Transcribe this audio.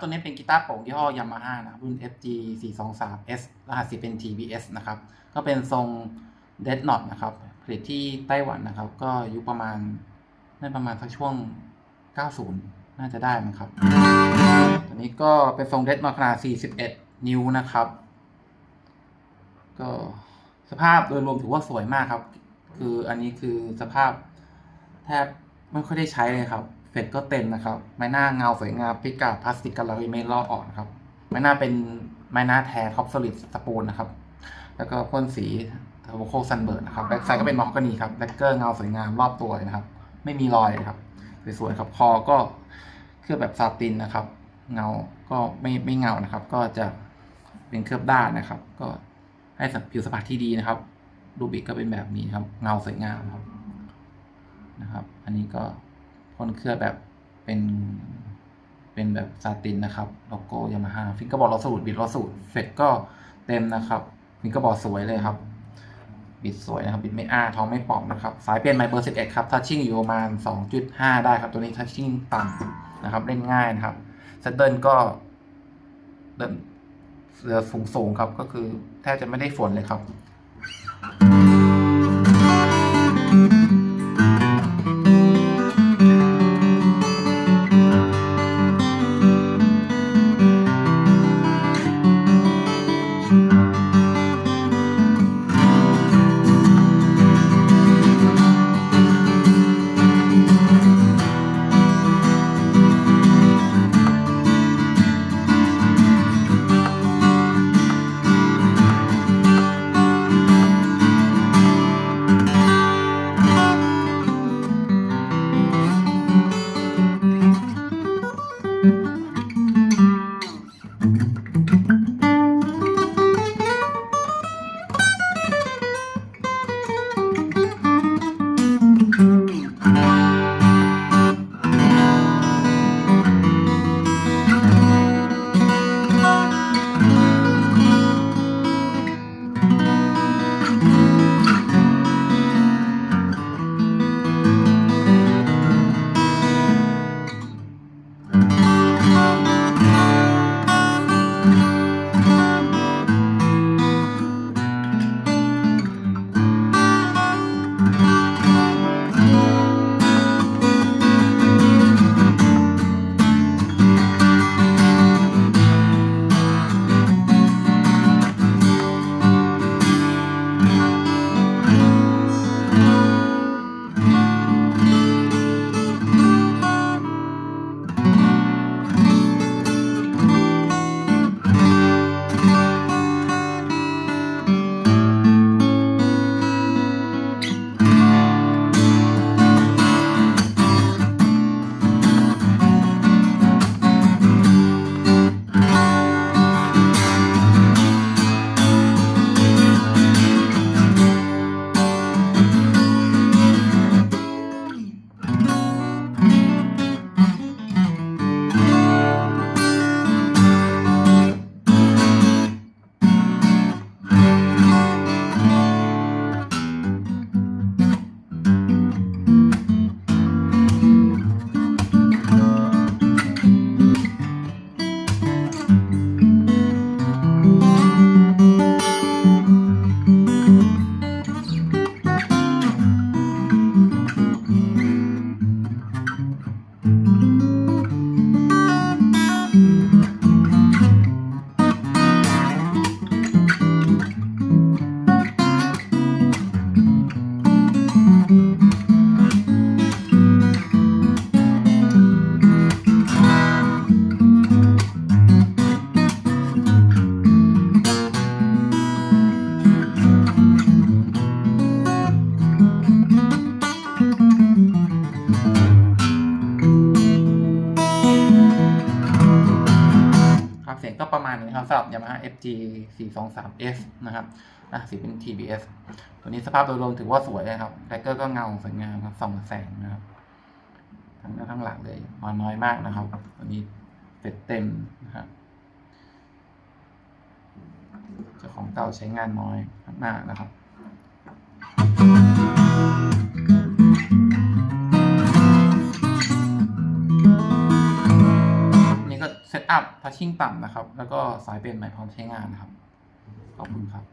ตัวนี้เป็นกีตาร์โปร่งยี่ห้อยามาฮ่านะครับรุ่น FG 423S รหัสสีเป็น TBS นะครับ ก็เป็นทรง Dead n o t นะครับ ผลิตที่ไต้หวันนะครับ ก็ยุคประมาณน่าประมาณสักช่วง 90 น่าจะได้มั้งครับ ตัวนี้ก็เป็นทรง Dead n o t ขนาด 41 นิ้วนะครับ ก็สภาพโดยรวมถือว่าสวยมากครับ คืออันนี้คือสภาพแทบไม่ค่อยได้ใช้เลยครับ เฟดก็เต็มนะครับ ไม้หน้าเงาสวยงามพิกาพลาสติกกันลารีไม่ลอกออกนะครับ ไม้หน้าเป็นไม้หน้าแท้ท็อปสลิดสปูนนะครับ แล้วก็พ่นสีเทอร์โบโคซันเบิร์ดนะครับแบ็กไซด์ก็เป็นมอกกานีครับแบ็กเกอร์เงาสวยงามรอบตัวนะครับ ไม่มีรอยครับสวยๆครับคอก็เคลือบแบบซาตินนะครับ เงาก็ไม่ไม่เงานะครับ ก็จะเป็นเคลือบด้านนะครับ ก็ให้ผิวสัมผัสที่ดีนะครับรูบิกก็เป็นแบบนี้ครับ เงาสวยงามครับนะครับ อันนี้ก็ พ่นเคลือบแบบเป็นเป็นแบบซาตินนะครับโลโก้ยามาฮ่าฟิงเกอร์บอร์ดเราสูตรบิดเราสูตรเฟดก็เต็มนะครับฟิงเกอร์บอร์ดสวยเลยครับบิดสวยนะครับบิดไม่อ้าท้องไม่ป่องนะครับ สายเปลี่ยนไมเบอร์ 11 ครับทัชชิ่งอยู่ประมาณ 2.5 ได้ครับ ตัวนี้ทัชชิ่งต่ำนะครับ เล่นง่ายนะครับเซตเดิลก็เดินเรือสูงสูงๆครับ ก็คือแทบจะไม่ได้ฝนเลยครับ สียงก็ประมาณนี้ครับสำหรับ Yamaha FG 423S นะครับอะสีเป็น TBS ตัวนี้สภาพโดยรวมถือว่าสวยเลยครับแบกเกอร์ก็เงาสวยงามครับส่องแสงนะครับ ทั้งหน้าทั้งหลังเลยมาน้อยมากนะครับ ตัวนี้เต็มเต็มนะครับเจ้าของเก่าใช้งานน้อยมากนะครับ อัพทัชชิ่งต่ำนะครับ แล้วก็สายเป็นใหม่พร้อมใช้งานนะครับ ขอบคุณครับ